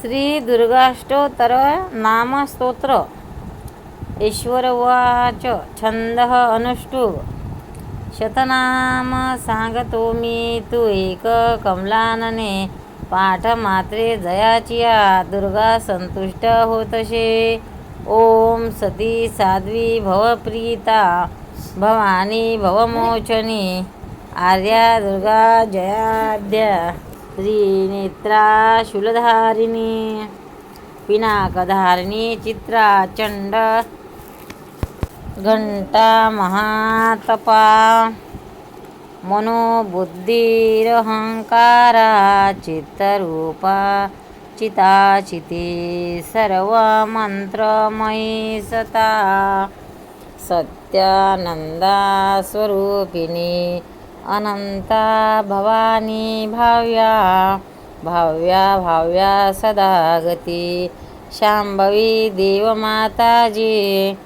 श्री दुर्गाष्टोत्तर नामस्तोत्र. ईश्वरवाच छंद अनुष्टु. शतनाम सांगतो मी तू एक कमलानने. पाठ मात्रे जयाचिया दुर्गा संतुष्ट होतशे. ओम सती साध्वी भवप्रीता भवानी भवमोचनी. आर्या दुर्गा जयाद्या. श्रीनेत्रा शूलधारिणी पिनाकधारिणी चित्रा चंड घंटा महातपा मनोबुद्धिरहंकारा चित्तरूपा चिताचिते सर्वमन्त्रमयी सता सत्यानन्दास्वरूपिणी अनंता भवानी भाव्या भाव्या भाव्या सदा गती। शांभवी देवमाताजी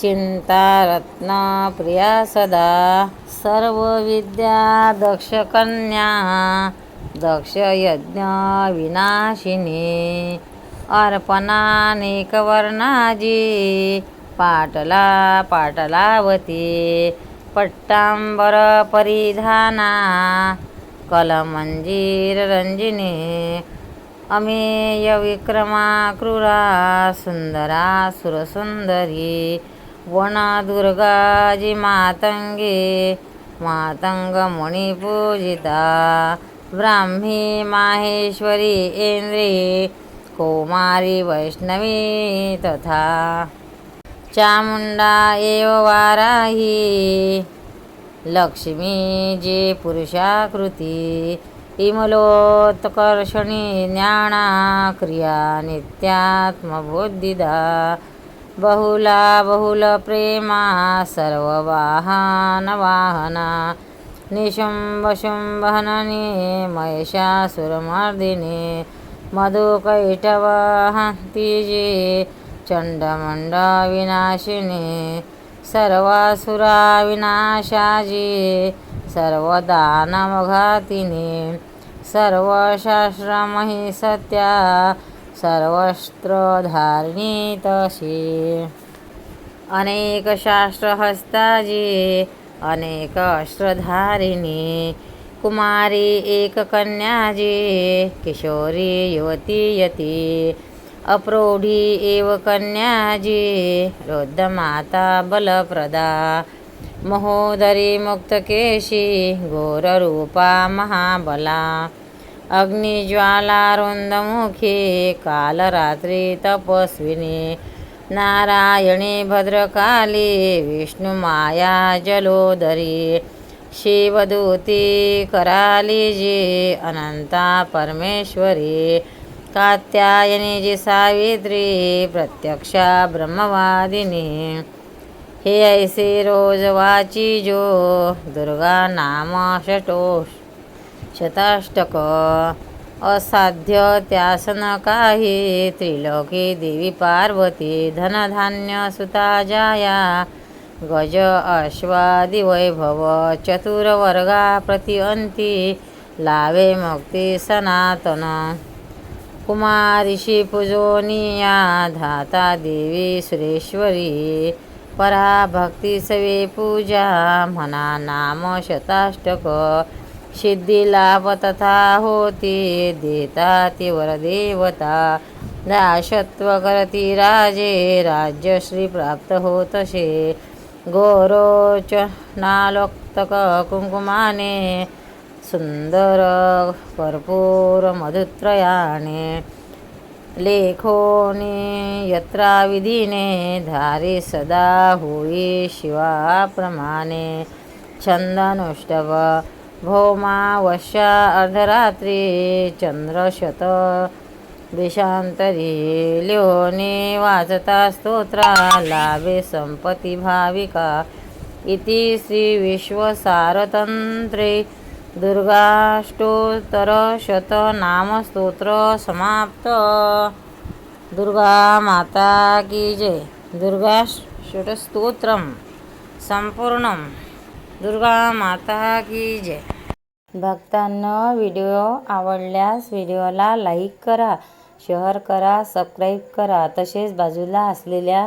चिंतारत्न प्रिया सदा। सर्व विद्या दक्ष कन्या दक्ष यज्ञ विनाशिनी। अर्पणानेकवर्णाजी पाटला पाटलावती। पट्टांबर परिधाना कलमंजीर रंजिनी अमेय विक्रमा क्रूरा सुंदरा सुरसुंदरी वनदुर्गाजी मातंगे मातंग मणिपूजिता ब्राह्मी माहेश्वरी इंद्री कौमारी वैष्णवी तथा चामुंडा एव वाराही। लक्ष्मी जे पुरुषाकृती। इमलोत्कर्षणी ज्ञाना क्रिया नित्यात्मबुद्धिदा। बहुला बहुल प्रेमा सर्ववाहन वाहना निशुंभ शुंभहननी महिषासुरमर्दिनी मधुकैटवहन्तिजे चंडमंड विनाशिनी सर्वासुरा विनाशाजी सर्वदानमघातिनी सर्वशास्त्रमही सत्या सर्वस्त्रधारिणी तशी। अनेक शास्त्रहस्ताजी अनेक अस्त्रधारिणी कुमारी एक कन्याजी किशोरी युवती यती अप्रौढी एव कन्याजी रुद्धमाता बलप्रदा। महोदरी मुक्तकेशी घोररूपा महाबला। अग्निज्वालारुन्दमुखी कालरात्री तपस्विनी। नारायणी भद्रकाली विष्णुमाया जलोदरी। शिवदूती करालीजी अनंता परमेश्वरी। कात्यायनी जी सावित्री प्रत्यक्षा ब्रह्मवादिनी. हे ऐसे रोज वाची जो दुर्गा नाम षटोष शताष्टक. असाध्य त्यासन काही त्रिलोकी देवी पार्वती धनधान्य सुता जाया. गज अश्वादी वैभव चतुर्वर्गा प्रतिअंती लावे मुक्ती सनातन. कुमारिषी पूजोनिया धाता देवी सुरेश्वरी पराभक्ती सवे पूजा म्हणा नाम शताष्टक सिद्धी लाभ तथा होती देता ती वरदेवता दाशत्व करती राजे राज्यश्री प्राप्त होतसे गोरोच नालोक्तक कुंकुमाने सुंदर कर्पूर मधुत्रयाने लेखोने यत्रा विधीने धारी सदा होई शिवाप्रमाणे छंदनुष्टव भौमावश्या अर्धरात्री चंद्रशत देशांतरी लिहोने वाचता स्तोत्रा लाभे संपती भाविका इति श्री दुर्गाष्टोत्तरशतनामस्तोत्र समाप्त। दुर्गा माता की जय। दुर्गा स्तोत्रम संपूर्णम। दुर्गा माता की जय। भक्तांना व्हिडिओ आवडल्यास व्हिडिओला लाईक करा शेअर करा सबस्क्राईब करा. तसेच बाजूला असलेल्या